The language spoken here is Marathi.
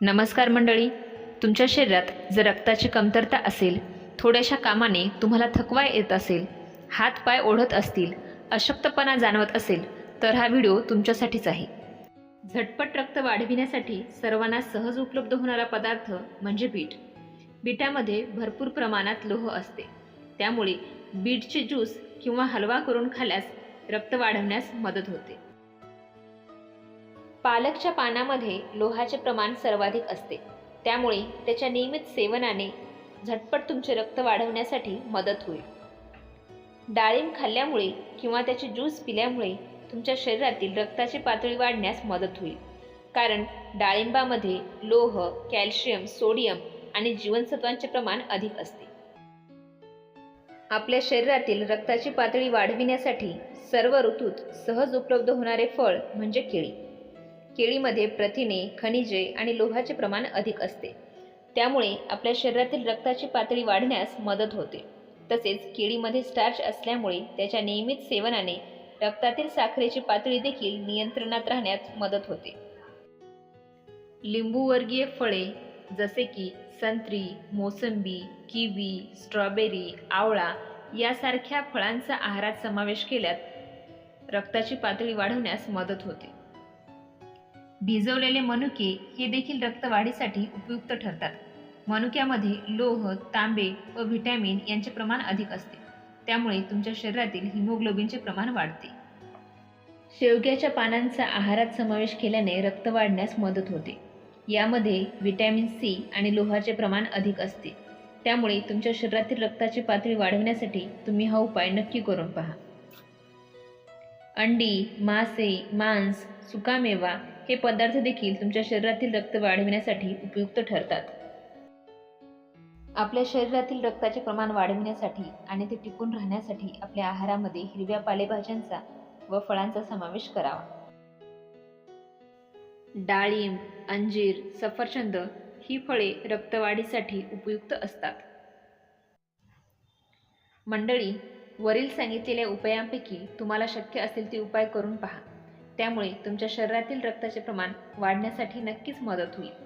नमस्कार मंडळी. तुमच्या शरीरात जर रक्ताची कमतरता असेल थोड्याशा कामाने तुम्हाला थकवा येत असेल हात पाय ओढत असतील अशक्तपणा जाणवत असेल तर हा व्हिडिओ तुमच्यासाठीच आहे. झटपट रक्त वाढविण्यासाठी सर्वांना सहज उपलब्ध होणारा पदार्थ म्हणजे बीट. बीटामध्ये भरपूर प्रमाणात लोह असते. त्यामुळे बीटचे ज्यूस किंवा हलवा करून खाल्यास रक्त वाढवण्यास मदत होते. पालकच्या पानामध्ये लोहाचे प्रमाण सर्वाधिक असते. त्यामुळे त्याच्या नियमित सेवनाने झटपट तुमचे रक्त वाढवण्यासाठी मदत होईल. डाळिंब खाल्ल्यामुळे किंवा त्याचे ज्यूस पिल्यामुळे तुमच्या शरीरातील रक्ताची पातळी वाढण्यास मदत होईल. कारण डाळिंबामध्ये लोह कॅल्शियम सोडियम आणि जीवनसत्वांचे प्रमाण अधिक असते. आपल्या शरीरातील रक्ताची पातळी वाढविण्यासाठी सर्व ऋतूत सहज उपलब्ध होणारे फळ म्हणजे केळी. केळीमध्ये प्रथिने खनिजे आणि लोहाचे प्रमाण अधिक असते. त्यामुळे आपल्या शरीरातील रक्ताची पातळी वाढण्यास मदत होते. तसेच केळीमध्ये स्टार्च असल्यामुळे त्याच्या नियमित सेवनाने रक्तातील साखरेची पातळी देखील नियंत्रणात राहण्यास मदत होते. लिंबूवर्गीय फळे जसे की संत्री मोसंबी किवी स्ट्रॉबेरी आवळा यासारख्या फळांचा आहारात समावेश केल्यात रक्ताची पातळी वाढवण्यास मदत होते. भिजवलेले मनुके हे देखील रक्तवाढीसाठी उपयुक्त ठरतात. मनुक्यामध्ये लोह तांबे व व्हिटॅमिन यांचे प्रमाण अधिक असते. त्यामुळे तुमच्या शरीरातील हिमोग्लोबिनचे प्रमाण वाढते. शेवग्याच्या पानांचा आहारात समावेश केल्याने रक्त वाढण्यास मदत होते. यामध्ये व्हिटॅमिन सी आणि लोहाचे प्रमाण अधिक असते. त्यामुळे तुमच्या शरीरातील रक्ताची पातळी वाढवण्यासाठी तुम्ही हा उपाय नक्की करून पहा. अंडी मासे मांस सुकामेवा हे पदार्थ देखील तुमच्या शरीरातील रक्त वाढविण्यासाठी उपयुक्त ठरतात. आपल्या शरीरातील रक्ताचे प्रमाण वाढविण्यासाठी आणि ते टिकून राहण्यासाठी आपल्या आहारामध्ये हिरव्या पालेभाज्यांचा व फळांचा समावेश करावा. डाळिंब अंजीर सफरचंद ही फळे रक्तवाढीसाठी उपयुक्त असतात. मंडळी वरील सांगितलेल्या उपायांपैकी तुम्हाला शक्य असेल ते उपाय करून पहा. त्यामुळे तुमच्या शरीरातील रक्ताचे प्रमाण वाढण्यासाठी नक्कीच मदत होईल.